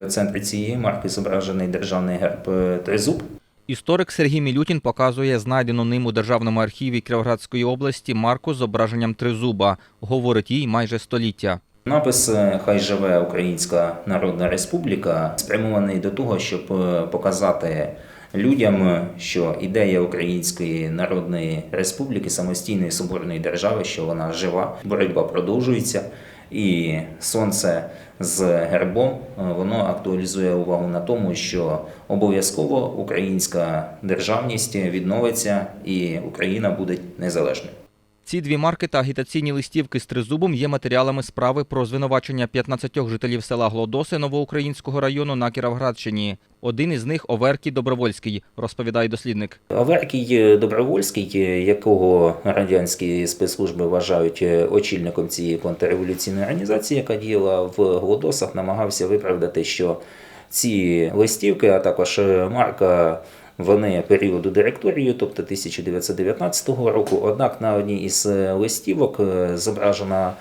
В центрі цієї марки зображений державний герб е, тризуб. Історик Сергій Мілютін показує знайдену ним у Державному архіві Кіровоградської області марку з зображенням тризуба. Говорить їй майже століття. Напис е, Хай живе Українська Народна Республіка спрямований до того, щоб е, показати людям, що ідея Української Народної Республіки, самостійної соборної держави, що вона жива, боротьба продовжується. І сонце з гербом е, воно актуалізує увагу на тому, що обов'язково українська державність відновиться і Україна буде незалежною. Ці дві марки та агітаційні листівки з тризубом є матеріалами справи про звинувачення 15 жителів села Глодоси Новоукраїнського району на Кіровоградщині. Один із них Оверкій Добровольський, розповідає дослідник. Аверкій Добровольський, якого радянські спецслужби вважають е, очільником цієї контрреволюційної організації, яка діяла в Глодосах, намагався виправдати, що ці листівки, а також е, марка. Вони періоду директорії, тобто 1919 року. Однак на одній із е, листівок е, зображена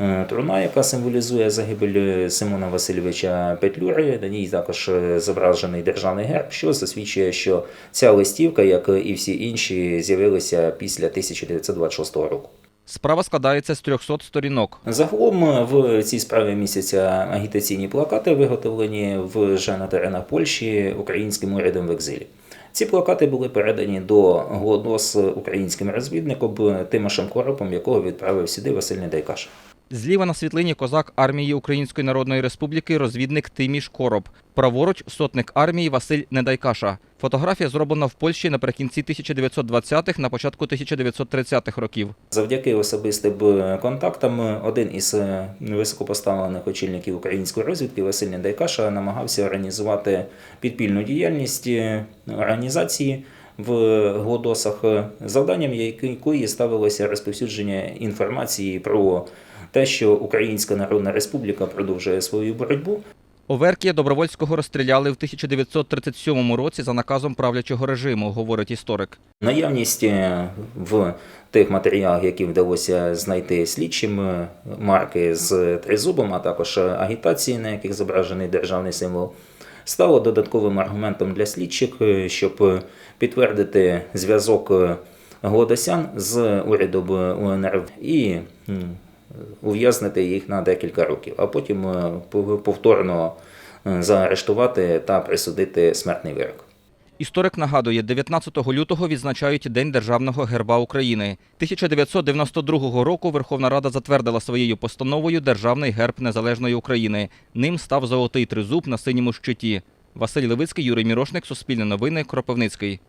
е, труна, яка символізує загибель Симона Васильовича Петлюри. На ній також зображений державний герб, що засвідчує, що ця листівка, як і всі інші, з'явилися після 1926 року. Справа складається з 300 сторінок. Загалом в цій справі місяця агітаційні плакати виготовлені вже на теренах Польщі українським урядом в екзилі. Ці плакати були передані до голодос українським розвідником Тимошем Коропом, якого відправив сюди Василь Недайкаш. Зліва на світлині козак армії Української Народної Республіки розвідник Тиміш Короб. Праворуч сотник армії Василь Недайкаша. Фотографія зроблена в Польщі наприкінці 1920-х, на початку 1930-х років. Завдяки особистим контактам один із високопоставлених очільників української розвідки Василь Недайкаша намагався організувати підпільну діяльність організації в Глодосах, завданням якої ставилося розповсюдження інформації про те, що Українська Народна Республіка продовжує свою боротьбу. Оверкія Добровольського розстріляли в 1937 році за наказом правлячого режиму, говорить історик. Наявність е, в тих матеріалах, які вдалося знайти слідчим, е, марки з тризубом, а також агітації, на яких зображений державний символ, стало додатковим аргументом для слідчих, е, щоб підтвердити зв'язок е, Глодосян з урядом УНР і ув'язнити їх на декілька років, а потім е, повторно е, заарештувати та присудити смертний вирок. Історик нагадує, 19 лютого відзначають День Державного герба України. 1992 року Верховна Рада затвердила своєю постановою Державний герб Незалежної України. Ним став золотий тризуб на синьому щиті. Василь Левицький, Юрій Мірошник, Суспільне новини, Кропивницький.